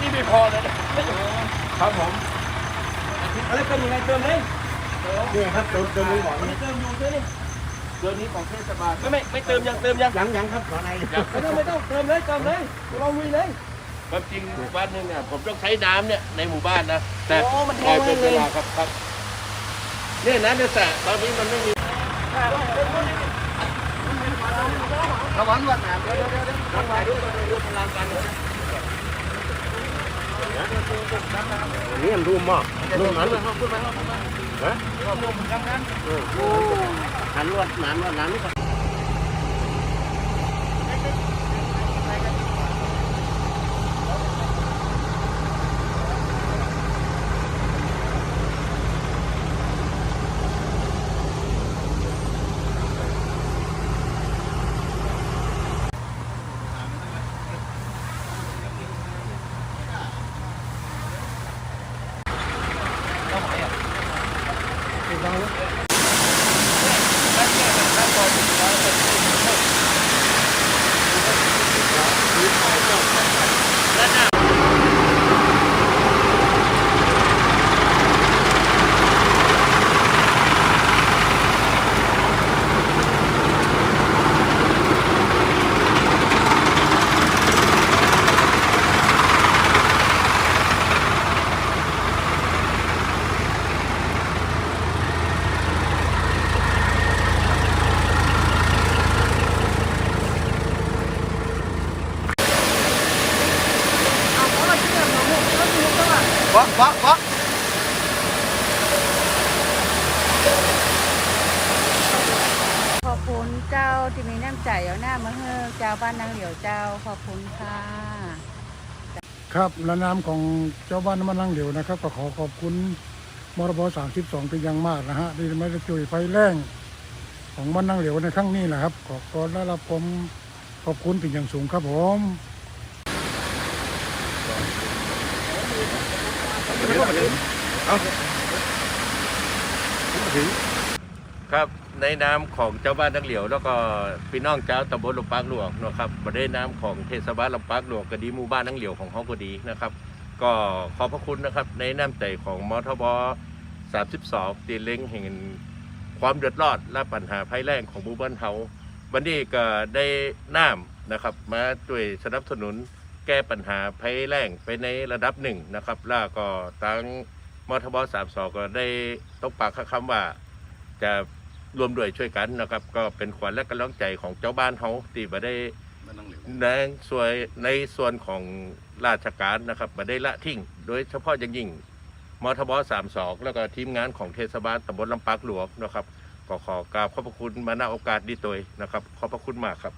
นี้ไม่พอเลยนะครับผมอะไรเป็นยังไงเติมเลยนี่ครับเติมเติมมือหมอนไม่เติมอยู่ใช่ไหมตัวนี้ของเทศบาลไม่ไม่ไม่เติมยังเติมยังยังยังครับขอในไม่ต้องไม่ต้องเติมเลยเติมเลยลองลุยเลยความจริงวันหนึงเนี่ยผมต้องใช้น้ำเนี่ยในหมู่บ้านนะแต่โอ้มันคแห้อยงเป็นเลเวยลาครับครับเนี่ยนะเนี่ยสระตอนนี้มันไม่มีระวังรวดหนามเดี๋ยวเดี๋ยวเดี๋ยวต้องถ่ายรูปรูปพลังกัน นี่มันรูมมากรูมนั้นฮะหันรวดหนานรวดหนานนี่ ครับ วักวักวักขอบคุณเจ้าที่มีน้ำใจเอาหน้ามาเฮ้อเจ้าบ้านนางเหลียวเจ้าขอบคุณค่ะ ครับและนามของเจ้าบ้านน้ำมันลังเหลวนะครับ ก็ขอขอบคุณมรบ32เป็นอย่างมากนะฮะที่มาช่วยไฟแรงของบ้านนังเหลียวในครั้งนี้แหละครับ ขอขอได้รับผมขอบคุณเป็นอย่างสูงครับผม ครับในนามของเจ้าบ้านนักเหลียวแล้วก็พี่น้องเจ้าตำบลลำปางหลวงนะครับบได้นามของเทศบาลลำปางหลวงก็ดีหมู่บ้านนักเหลียวของเขาก็ดีนะครับ ก็ขอบพระคุณนะครับในน้ำใจของมทบ32ตีเล้งแห่งความเดือดร้อนและปัญหาภัยแล้งของหมู่บ้านเฮาวันนี้ก็ได้น้ำนะครับ มาช่วยสนับสนุน แก้ปัญหาภัยแล้งไปในระดับหนึ่งนะครับ แล้วก็ทั้งมทบ32ก็ได้ตกปากคำว่าจะรวมด้วยช่วยกันนะครับ ก็เป็นขวัญและกำลังใจของเจ้าบ้านเฮาที่มาได้ในส่วนในส่วนของราชการนะครับมาได้ละทิ้ง โดยเฉพาะอย่างยิ่งมทบ32แล้วก็ทีมงานของเทศบาลตำบลลำปากหลวงนะครับ ก็ขอกราบขอบพระคุณมาณโอกาสนี้ตัวนะครับ ขอบพระคุณมากครับ